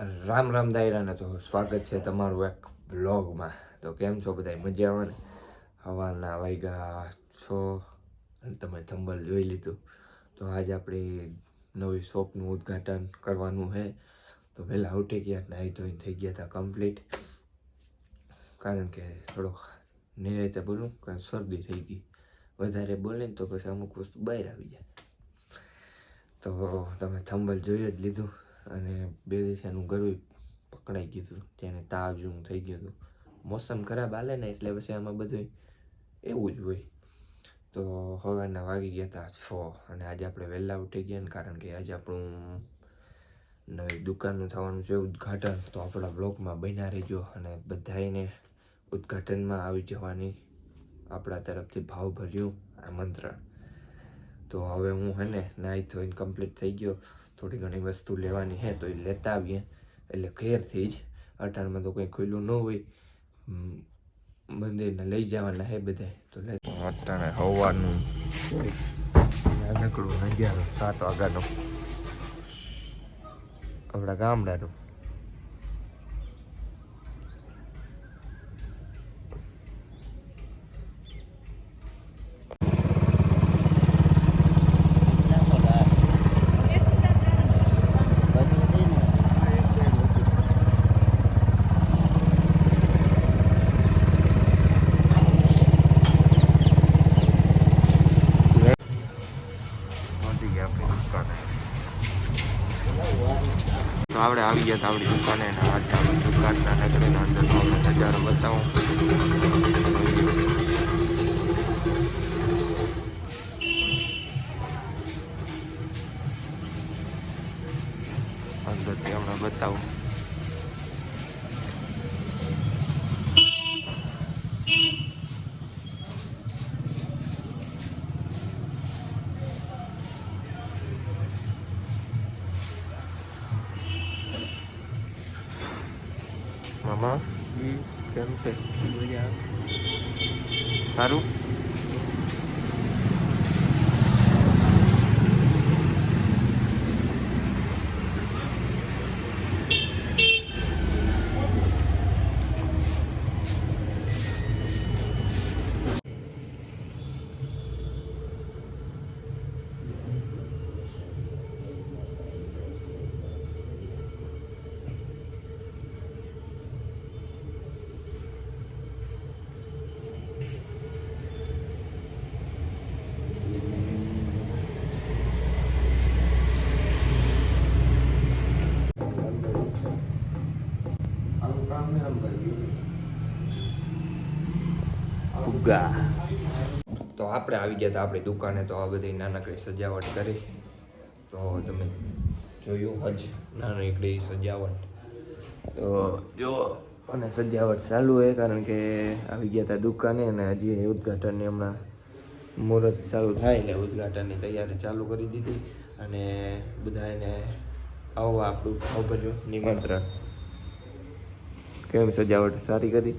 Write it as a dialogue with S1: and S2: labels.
S1: રામ રામ દાયરાને તો સ્વાગત છે તમારું એક બ્લોગમાં તો કેમ છો બધા મજામાં ને? હવાના વાગ્યા છો? અને તમે થંબલ જોઈ લીધું. તો આજે આપણી નવી શોપનું ઉદ્ઘાટન કરવાનું છે. તો વહેલા ઉઠી ગયા, નાહી ધોઈને થઈ ગયા હતા કમ્પ્લીટ. કારણ કે થોડોક નિરાયતે બોલું, કારણ શરદી થઈ ગઈ. વધારે બોલે ને તો પછી અમુક વસ્તુ બહાર આવી જાય. તો તમે થંબલ જોઈ જ લીધું. અને બે દિવસનું ગરવી પકડાઈ ગયું હતું, જેને તાવ જેવું થઈ ગયું હતું. મોસમ ખરાબ હાલે ને એટલે પછી આમાં બધું એવું જ હોય. તો હવાના વાગી ગયા હતા છ અને આજે આપણે વહેલા ઉઠી ગયા ને કારણ કે આજે આપણું નવી દુકાનનું થવાનું છે ઉદ્ઘાટન. તો આપણા બ્લોગમાં બન્યા રહેજો અને બધાને ઉદ્ઘાટનમાં આવી જવાની આપણા તરફથી ભાવભર્યું આમંત્રણ. તો હવે હું હે ને નાહી ધોઈને કમ્પ્લીટ થઈ ગયો. થોડી ઘણી વસ્તુ લેવાની હે તો એ લેતા આવીએ. એટલે ઘેરથી જ અટાણમાં તો કંઈ ખુલ્લું ન હોય. મંદિરને લઈ જવાના હે બધા તો લે. અટાણે હવાનું. નીકળું અગિયાર સાત વાગ્યાનું. આપણા ગામડાનું. તો આપણે આવી ગયા હતા આપણી દુકાને આજે આપણી દુકાનના નગરીના અંદર આપણે નજારો બતાવું. અંદરથી હમણાં બતાવું. મામા? કેમ છે? સારું? ફુગ્ગા. તો આપણે આવી ગયા હતા આપણી દુકાને, તો આ બધી નાનકડી સજાવટ કરી. તો તમે જોયું હજ નાનકડી સજાવટ. તો જો, અને સજાવટ ચાલુ હોય કારણ કે આવી ગયા હતા દુકાને અને હજી ઉદઘાટનની હમણાં મુહૂર્ત ચાલુ થાય એટલે ઉદ્ઘાટનની તૈયારી ચાલુ કરી દીધી અને બધાને આવવા આપણું ભાવભર્યું નિમંત્રણ. કેમ સજાવટ સારી કરી?